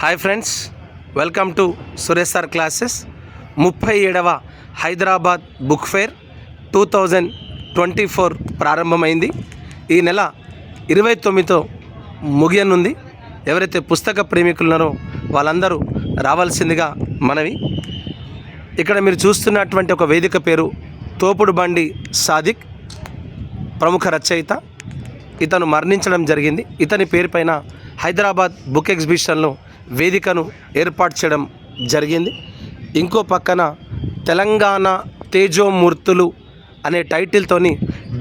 Hi friends welcome to Suresh sir classes ముప్పై ఏడవ Hyderabad book fair two thousand twenty four ప్రారంభమైంది. ఈ నెల ఇరవై తొమ్మిదితో ముగియనుంది. ఎవరైతే పుస్తక ప్రేమికులున్నారో వాళ్ళందరూ రావాల్సిందిగా మనవి. ఇక్కడ మీరు చూస్తున్నటువంటి ఒక వేదిక పేరు తోపుడు బండి సాదిక్ ప్రముఖ రచయిత. ఇతను మరణించడం జరిగింది. ఇతని పేరుపైన హైదరాబాద్ బుక్ ఎగ్జిబిషన్లో వేదికను ఏర్పాటు చేయడం జరిగింది. ఇంకో పక్కన తెలంగాణ తేజోమూర్తులు అనే టైటిల్తోని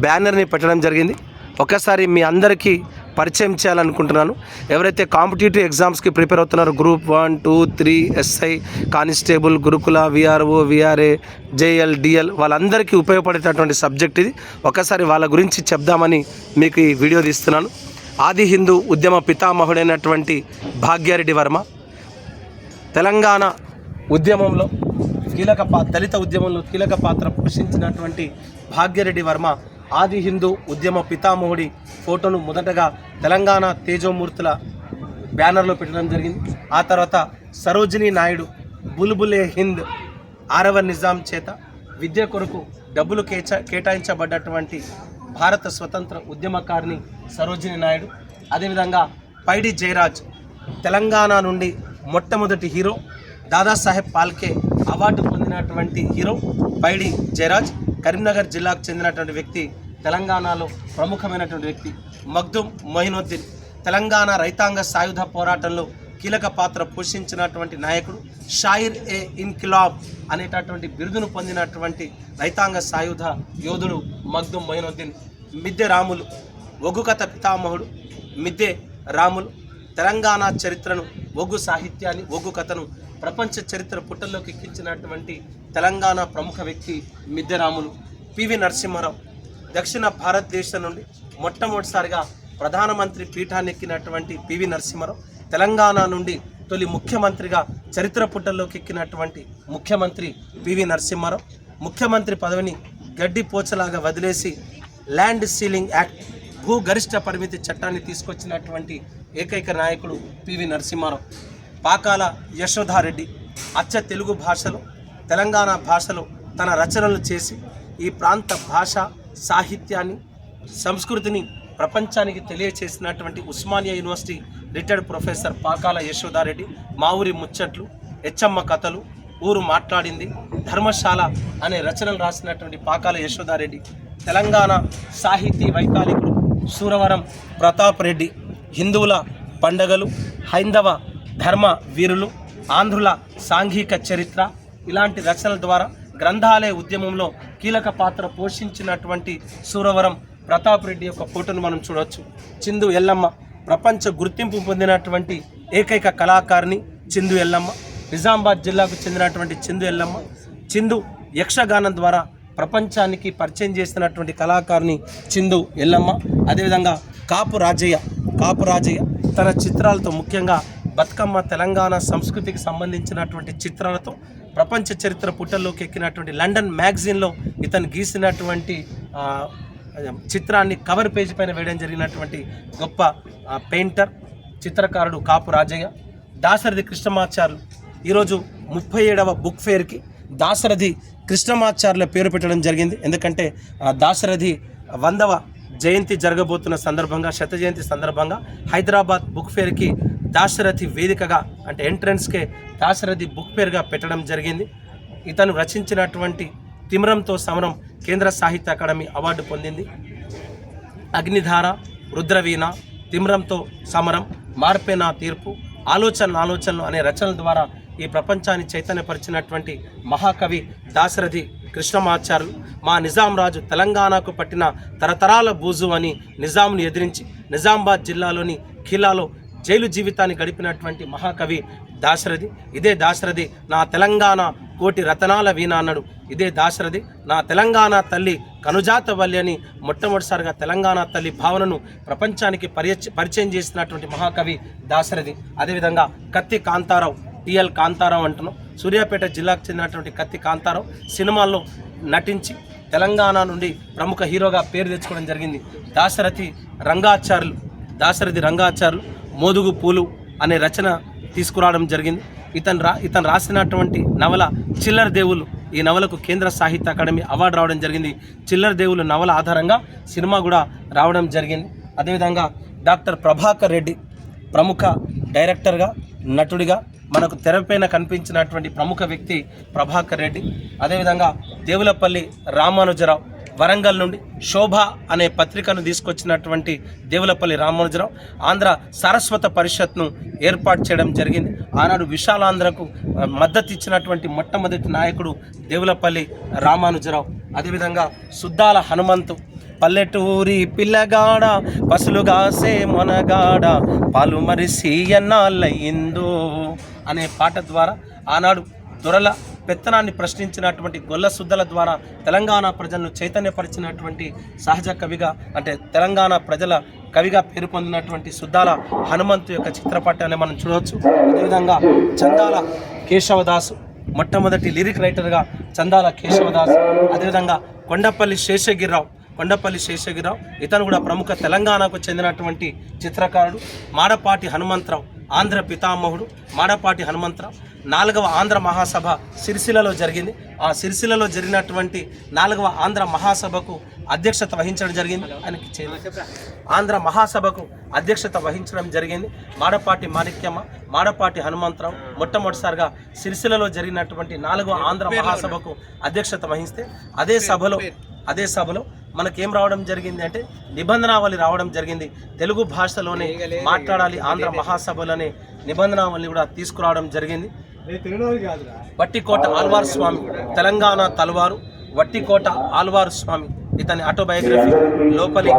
బ్యానర్ని పెట్టడం జరిగింది. ఒకసారి మీ అందరికీ పరిచయం చేయాలనుకుంటున్నాను. ఎవరైతే కాంపిటేటివ్ ఎగ్జామ్స్కి ప్రిపేర్ అవుతున్నారో group one two three SI constable గురుకుల విఆర్ఓ విఆర్ఏ జేఎల్ డిఎల్ వాళ్ళందరికీ ఉపయోగపడేటటువంటి సబ్జెక్ట్ ఇది. ఒకసారి వాళ్ళ గురించి చెప్దామని మీకు ఈ వీడియో తీస్తున్నాను. ఆది హిందూ ఉద్యమ పితామహుడైనటువంటి భాగ్యారెడ్డి వర్మ తెలంగాణ ఉద్యమంలో కీలక పా దళిత ఉద్యమంలో కీలక పాత్ర పోషించినటువంటి భాగ్యరెడ్డి వర్మ ఆది హిందూ ఉద్యమ పితామహుడి ఫోటోను మొదటగా తెలంగాణ తేజోమూర్తుల బ్యానర్లో పెట్టడం జరిగింది. ఆ తర్వాత సరోజినీ నాయుడు బుల్బులే హింద్ ఆరవ నిజాం చేత విద్య కొరకు డబ్బులు కేచ కేటాయించబడ్డటువంటి భారత స్వతంత్ర ఉద్యమకారిణి సరోజిని నాయుడు అదేవిధంగా పైడి జయరాజ్ తెలంగాణ నుండి మొట్టమొదటి హీరో దాదాసాహెబ్ పాల్కే అవార్డు పొందినటువంటి హీరో పైడి జయరాజ్ కరీంనగర్ జిల్లాకు చెందినటువంటి వ్యక్తి తెలంగాణలో ప్రముఖమైనటువంటి వ్యక్తి మగ్దుమ్ మొహినుద్దీన్. తెలంగాణ రైతాంగ సాయుధ పోరాటంలో కీలక పాత్ర పోషించినటువంటి నాయకుడు షాయిర్ ఏ ఇన్కిలాబ్ అనేటటువంటి బిరుదును పొందినటువంటి రైతాంగ సాయుధ యోధుడు మగ్దుం మొయినుద్దీన్ మిద్దె రాములు ఒగ్గుకథ పితామహుడు మిద్దె రాములు తెలంగాణ చరిత్రను ఒగ్గు సాహిత్యాన్ని ఒగ్గు కథను ప్రపంచ చరిత్ర పుట్టల్లోకి ఎక్కించినటువంటి తెలంగాణ ప్రముఖ వ్యక్తి మిద్దె రాములు. పివి నరసింహారావు దక్షిణ భారతదేశం నుండి మొట్టమొదటిసారిగా ప్రధానమంత్రి పీఠాన్ని ఎక్కినటువంటి పివి నరసింహారావు. తెలంగాణ నుండి తొలి ముఖ్యమంత్రిగా చరిత్ర పుట్టల్లోకి ఎక్కినటువంటి ముఖ్యమంత్రి పివి నరసింహారావు ముఖ్యమంత్రి పదవిని గడ్డి పోచలాగా వదిలేసి ల్యాండ్ సీలింగ్ యాక్ట్ భూ గరిష్ట పరిమితి చట్టాన్ని తీసుకొచ్చినటువంటి ఏకైక నాయకుడు పివి నరసింహారావు. పాకాల యశోధారెడ్డి అచ్చ తెలుగు భాషలో తెలంగాణ భాషలో తన రచనలు చేసి ఈ ప్రాంత భాష సాహిత్యాన్ని సంస్కృతిని ప్రపంచానికి తెలియచేసినటువంటి Osmania university retired professor Pakala Yashoda Reddy మా ఊరి ముచ్చట్లు హెచ్చమ్మ కథలు ఊరు మాట్లాడింది ధర్మశాల అనే రచనలు రాసినటువంటి పాకాల యశోదారెడ్డి తెలంగాణ సాహితీ వైతాళికుడు సూరవరం ప్రతాప్ రెడ్డి హిందువుల పండగలు హైందవ ధర్మ వీరులు ఆంధ్రుల సాంఘిక చరిత్ర ఇలాంటి రచనల ద్వారా గ్రంథాలయ ఉద్యమంలో కీలక పాత్ర పోషించినటువంటి సూరవరం ప్రతాప్ రెడ్డి యొక్క ఫోటోను మనం చూడవచ్చు చిందు ఎల్లమ్మ ప్రపంచ గుర్తింపు పొందినటువంటి ఏకైక కళాకారిణి చిందు ఎల్లమ్మ. నిజామాబాద్ జిల్లాకు చెందినటువంటి చిందు ఎల్లమ్మ. చిందు యక్షగానం ద్వారా ప్రపంచానికి పరిచయం చేసినటువంటి కళాకారిణి చిందు ఎల్లమ్మ. అదేవిధంగా కాపు రాజయ్య కాపు రాజయ్య తన చిత్రాలతో ముఖ్యంగా బతుకమ్మ తెలంగాణ సంస్కృతికి సంబంధించినటువంటి చిత్రాలతో ప్రపంచ చరిత్ర పుటల్లోకి ఎక్కినటువంటి లండన్ మ్యాగజైన్లో ఇతను గీసినటువంటి చిత్రాన్ని కవర్ పేజీ పైన వేయడం జరిగినటువంటి గొప్ప పెయింటర్ చిత్రకారుడు కాపు రాజయ్య దాసరథి కృష్ణమాచార్యులు ఈరోజు ముప్పై ఏడవ బుక్ ఫేర్కి దాసరథి కృష్ణమాచార్యుల పేరు పెట్టడం జరిగింది. ఎందుకంటే దాసరథి దాశరథి వందవ జయంతి జరగబోతున్న సందర్భంగా శత జయంతి సందర్భంగా హైదరాబాద్ బుక్ ఫేర్కి దాశరథి వేదికగా అంటే ఎంట్రన్స్కే దాశరథి బుక్ పేరుగా పెట్టడం జరిగింది. ఇతను రచించినటువంటి తిమ్రంతో సమరం కేంద్ర సాహిత్య అకాడమీ అవార్డు పొందింది. అగ్నిధార రుద్రవీణ తిమ్రంతో సమరం మార్పే నా తీర్పు ఆలోచనలు ఆలోచనలు అనే రచనల ద్వారా ఈ ప్రపంచాన్ని చైతన్యపరిచినటువంటి మహాకవి దాశరథి కృష్ణమాచార్యులు మా నిజాం రాజు తెలంగాణకు పట్టిన తరతరాల బూజు అని నిజాంను ఎదిరించి నిజామాబాద్ జిల్లాలోని ఖిలాలో జైలు జీవితాన్ని గడిపినటువంటి మహాకవి దాశరథి ఇదే దాశరథి నా తెలంగాణ కోటి రతనాల వీణ అన్నాడు. ఇదే దాశరథి నా తెలంగాణ తల్లి కనుజాత వల్లి అని మొట్టమొదటిసారిగా తెలంగాణ తల్లి భావనను ప్రపంచానికి పరిచ పరిచయం చేసినటువంటి మహాకవి దాశరథి. అదేవిధంగా కత్తి కాంతారావు టిఎల్ కాంతారావు అంటున్నాం. సూర్యాపేట జిల్లాకు చెందినటువంటి కత్తి కాంతారావు సినిమాల్లో నటించి తెలంగాణ నుండి ప్రముఖ హీరోగా పేరు తెచ్చుకోవడం జరిగింది. దాశరథి రంగాచార్యులు దాశరథి రంగాచార్యులు. మోదుగు పూలు అనే రచన తీసుకురావడం జరిగింది. ఇతను రా ఇతను రాసినటువంటి నవల చిల్లర దేవులు ఈ నవలకు కేంద్ర సాహిత్య అకాడమీ అవార్డు రావడం జరిగింది. చిల్లర దేవులు నవల ఆధారంగా సినిమా కూడా రావడం జరిగింది. అదేవిధంగా డాక్టర్ ప్రభాకర్ రెడ్డి ప్రముఖ డైరెక్టర్గా నటుడిగా మనకు తెరపైన కనిపించినటువంటి ప్రముఖ వ్యక్తి ప్రభాకర్ రెడ్డి. అదేవిధంగా దేవులపల్లి రామానుజరావు వరంగల్ నుండి శోభ అనే పత్రికను తీసుకొచ్చినటువంటి దేవులపల్లి రామానుజరావు ఆంధ్ర సరస్వత పరిషత్ను ఏర్పాటు చేయడం జరిగింది. ఆనాడు విశాలాంధ్రకు మద్దతు ఇచ్చినటువంటి మొట్టమొదటి నాయకుడు దేవులపల్లి రామానుజరావు. అదేవిధంగా సుద్దాల హనుమంతు పల్లెటూరి పిల్లగాడ పసులుగాసే మొనగాడ పాలు మరిసి ఎన్నాళ్ళయిందో అనే పాట ద్వారా ఆనాడు దొరల పెత్తనాన్ని ప్రశ్నించినటువంటి గొల్ల సుద్దల ద్వారా తెలంగాణ ప్రజలను చైతన్యపరిచినటువంటి సహజ కవిగా అంటే తెలంగాణ ప్రజల కవిగా పేరు పొందినటువంటి సుద్దాల హనుమంతు యొక్క చిత్రపటాన్ని మనం చూడవచ్చు. అదేవిధంగా చందాల కేశవదాసు మొట్టమొదటి లిరిక్ రైటర్గా చందాల కేశవదాస్ అదేవిధంగా కొండపల్లి శేషగిరిరావు కొండపల్లి శేషగిరిరావు ఇతను కూడా ప్రముఖ తెలంగాణకు చెందినటువంటి చిత్రకారుడు. మాడపాటి హనుమంతరావు ఆంధ్ర పితామహుడు మాడపాటి హనుమంతరావు నాలుగవ ఆంధ్ర మహాసభ సిరిసిలలో జరిగింది. ఆ సిరిసిలలో జరిగినటువంటి నాలుగవ ఆంధ్ర మహాసభకు అధ్యక్షత వహించడం జరిగింది. ఆయనకి ఆంధ్ర మహాసభకు అధ్యక్షత వహించడం జరిగింది. మాడపాటి మాణిక్యమ్మ మాడపాటి హనుమంతరావు మొట్టమొదటిసారిగా సిరిసిలలో జరిగినటువంటి నాలుగవ ఆంధ్ర మహాసభకు అధ్యక్షత వహిస్తే అదే సభలో అదే సభలో మనకేం రావడం జరిగింది అంటే నిబంధనావళి రావడం జరిగింది. తెలుగు భాషలోనే మాట్లాడాలి ఆంధ్ర మహాసభలోనే నిబంధనావళి కూడా తీసుకురావడం జరిగింది. వట్టికోట ఆల్వార్ స్వామి తెలంగాణ తలవారు వట్టికోట ఆల్వార్ స్వామి ఇతని ఆటోబయోగ్రఫీ లోపలి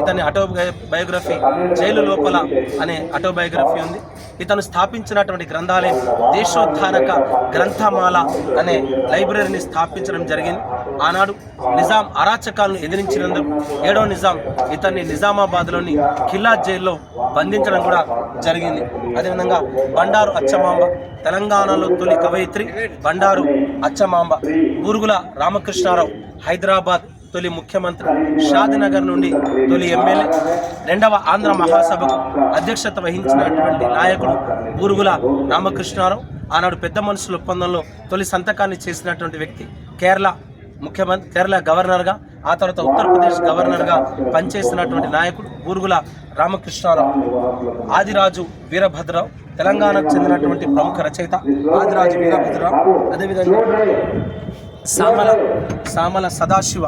ఇతని ఆటోబయోగ్రఫీ జైలు లోపల అనే ఆటోబయోగ్రఫీ ఉంది. ఇతను స్థాపించినటువంటి గ్రంథాలయం దేశోద్ధారక గ్రంథమాల అనే లైబ్రరీని స్థాపించడం జరిగింది. ఆనాడు నిజాం అరాచకాలను ఎదిరించినందుకు ఏడో నిజాం ఇతన్ని నిజామాబాద్లోని ఖిల్లా జైల్లో బంధించడం కూడా జరిగింది. అదేవిధంగా బండారు అచ్చమాంబ తెలంగాణలో తొలి కవయిత్రి బండారు అచ్చమాంబ బూరుగుల రామకృష్ణారావు హైదరాబాద్ తొలి ముఖ్యమంత్రి షాదినగర్ నుండి తొలి ఎమ్మెల్యే రెండవ ఆంధ్ర మహాసభకు అధ్యక్షత వహించినటువంటి నాయకుడు బూరుగుల రామకృష్ణారావు ఆనాడు పెద్ద మనుషుల ఒప్పందంలో తొలి సంతకాన్ని చేసినటువంటి వ్యక్తి కేరళ ముఖ్యమంత్రి కేరళ గవర్నర్గా ఆ తర్వాత ఉత్తరప్రదేశ్ గవర్నర్గా పనిచేసినటువంటి నాయకుడు బూరుగుల రామకృష్ణారావు. ఆదిరాజు వీరభద్రరావు తెలంగాణకు చెందినటువంటి ప్రముఖ రచయిత ఆదిరాజు వీరభద్రరావు. అదేవిధంగా సామల సామల సదాశివ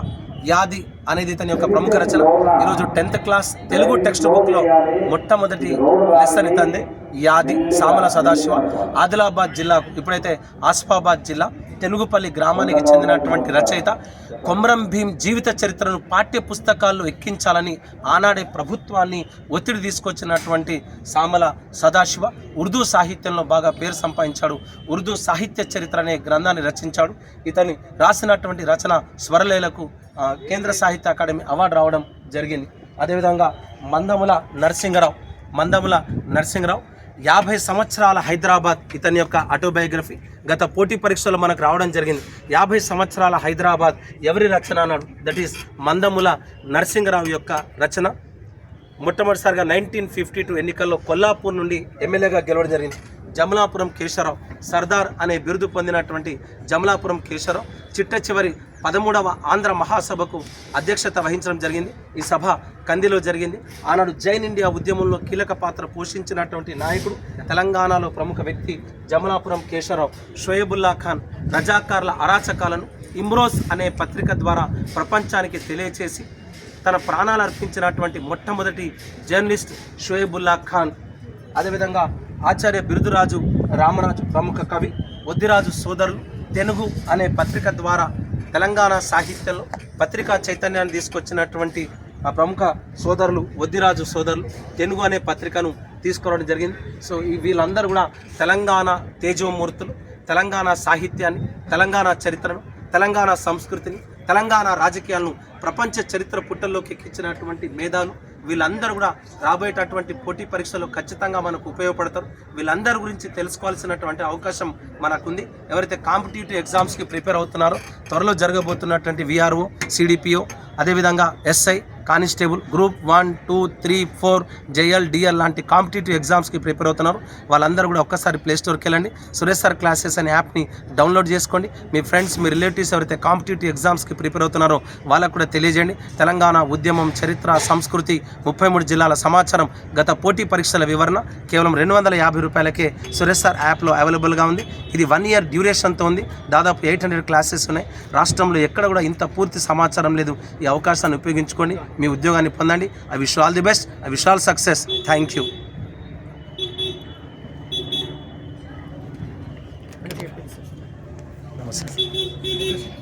యాది అనేది ఇతని యొక్క ప్రముఖ రచన. ఈరోజు టెన్త్ క్లాస్ తెలుగు టెక్స్ట్ బుక్లో మొట్టమొదటి లెసన్ ఇతంది యాది సామల సదాశివ. ఆదిలాబాద్ జిల్లాకు ఇప్పుడైతే ఆసిఫాబాద్ జిల్లా తెలుగుపల్లి గ్రామానికి చెందినటువంటి రచయిత. కొమరం భీం జీవిత చరిత్రను పాఠ్య పుస్తకాల్లో ఎక్కించాలని ఆనాడే ప్రభుత్వాన్ని ఒత్తిడి తీసుకొచ్చినటువంటి సామల సదాశివ ఉర్దూ సాహిత్యంలో బాగా పేరు సంపాదించాడు. ఉర్దూ సాహిత్య చరిత్ర అనే గ్రంథాన్ని రచించాడు. ఇతని రాసినటువంటి రచన స్వరలేలకు కేంద్ర సాహిత్య సాహిత్య అకాడమీ అవార్డు రావడం జరిగింది. అదేవిధంగా మందముల నరసింహరావు మందముల నరసింహరావు యాభై సంవత్సరాల హైదరాబాద్ ఇతని యొక్క ఆటోబయోగ్రఫీ గత పోటీ పరీక్షలో మనకు రావడం జరిగింది. యాభై సంవత్సరాల హైదరాబాద్ ఎవరి రచన అన్నాడు? దట్ ఈస్ మందముల నరసింహరావు యొక్క రచన. మొట్టమొదటిసారిగా నైన్టీన్ ఫిఫ్టీ టూ ఎన్నికల్లో కొల్లాపూర్ నుండి ఎమ్మెల్యేగా గెలవడం జరిగింది. జమలాపురం కేశవరావు సర్దార్ అనే బిరుదు పొందినటువంటి జమలాపురం కేశవరావు చిట్ట చివరి పదమూడవ ఆంధ్ర మహాసభకు అధ్యక్షత వహించడం జరిగింది. ఈ సభ కందిలో జరిగింది. ఆనాడు జైన్ ఇండియా ఉద్యమంలో కీలక పాత్ర పోషించినటువంటి నాయకుడు తెలంగాణలో ప్రముఖ వ్యక్తి జమలాపురం కేశవరావు షోయబుల్లా ఖాన్ రజాకార్ల అరాచకాలను ఇమ్రోజ్ అనే పత్రిక ద్వారా ప్రపంచానికి తెలియచేసి తన ప్రాణాలు అర్పించినటువంటి మొట్టమొదటి జర్నలిస్ట్ షోయబుల్లా ఖాన్. అదేవిధంగా ఆచార్య బిరుదురాజు రామరాజు ప్రముఖ కవి ఒద్దిరాజు సోదరులు తెలుగు అనే పత్రిక ద్వారా తెలంగాణ సాహిత్యంలో పత్రికా చైతన్యాన్ని తీసుకొచ్చినటువంటి ఆ ప్రముఖ సోదరులు ఒద్దిరాజు సోదరులు తెలుగు అనే పత్రికను తీసుకురావడం జరిగింది. సో ఈ వీళ్ళందరూ కూడా తెలంగాణ తేజోమూర్తులు. తెలంగాణ సాహిత్యాన్ని తెలంగాణ చరిత్రను తెలంగాణ సంస్కృతిని తెలంగాణ రాజకీయాలను ప్రపంచ చరిత్ర పుట్టల్లోకి ఎక్కించినటువంటి మేధాలు వీళ్ళందరూ కూడా రాబోయేటటువంటి పోటీ పరీక్షలు ఖచ్చితంగా మనకు ఉపయోగపడతారు. వీళ్ళందరి గురించి తెలుసుకోవాల్సినటువంటి అవకాశం మనకుంది. ఎవరైతే కాంపిటేటివ్ ఎగ్జామ్స్కి ప్రిపేర్ అవుతున్నారో త్వరలో జరగబోతున్నటువంటి విఆర్ఓ సిడిపిఓ అదేవిధంగా SI constable group one two three four JL DL లాంటి కాంపిటేటివ్ ఎగ్జామ్స్కి ప్రిపేర్ అవుతున్నారు. వాళ్ళందరూ కూడా ఒక్కసారి ప్లే స్టోర్కి వెళ్ళండి. సురేష్ సార్ క్లాసెస్ అనే యాప్ని డౌన్లోడ్ చేసుకోండి. మీ ఫ్రెండ్స్ మీ రిలేటివ్స్ ఎవరైతే కాంపిటేటివ్ ఎగ్జామ్స్కి ప్రిపేర్ అవుతున్నారో వాళ్ళకు కూడా తెలియజేయండి. తెలంగాణ ఉద్యమం చరిత్ర సంస్కృతి ముప్పై మూడు జిల్లాల సమాచారం గత పోటీ పరీక్షల వివరణ కేవలం రెండు వందల యాభై రూపాయలకే సురేష్ సార్ యాప్లో అవైలబుల్గా ఉంది. ఇది వన్ ఇయర్ డ్యూరేషన్తో ఉంది. దాదాపు ఎయిట్ హండ్రెడ్ క్లాసెస్ ఉన్నాయి. రాష్ట్రంలో ఎక్కడ కూడా ఇంత పూర్తి సమాచారం లేదు. ఈ అవకాశాన్ని ఉపయోగించుకోండి. మీ ఉద్యోగాన్ని పొందండి. I wish all the best I wish all success thank you నమస్తే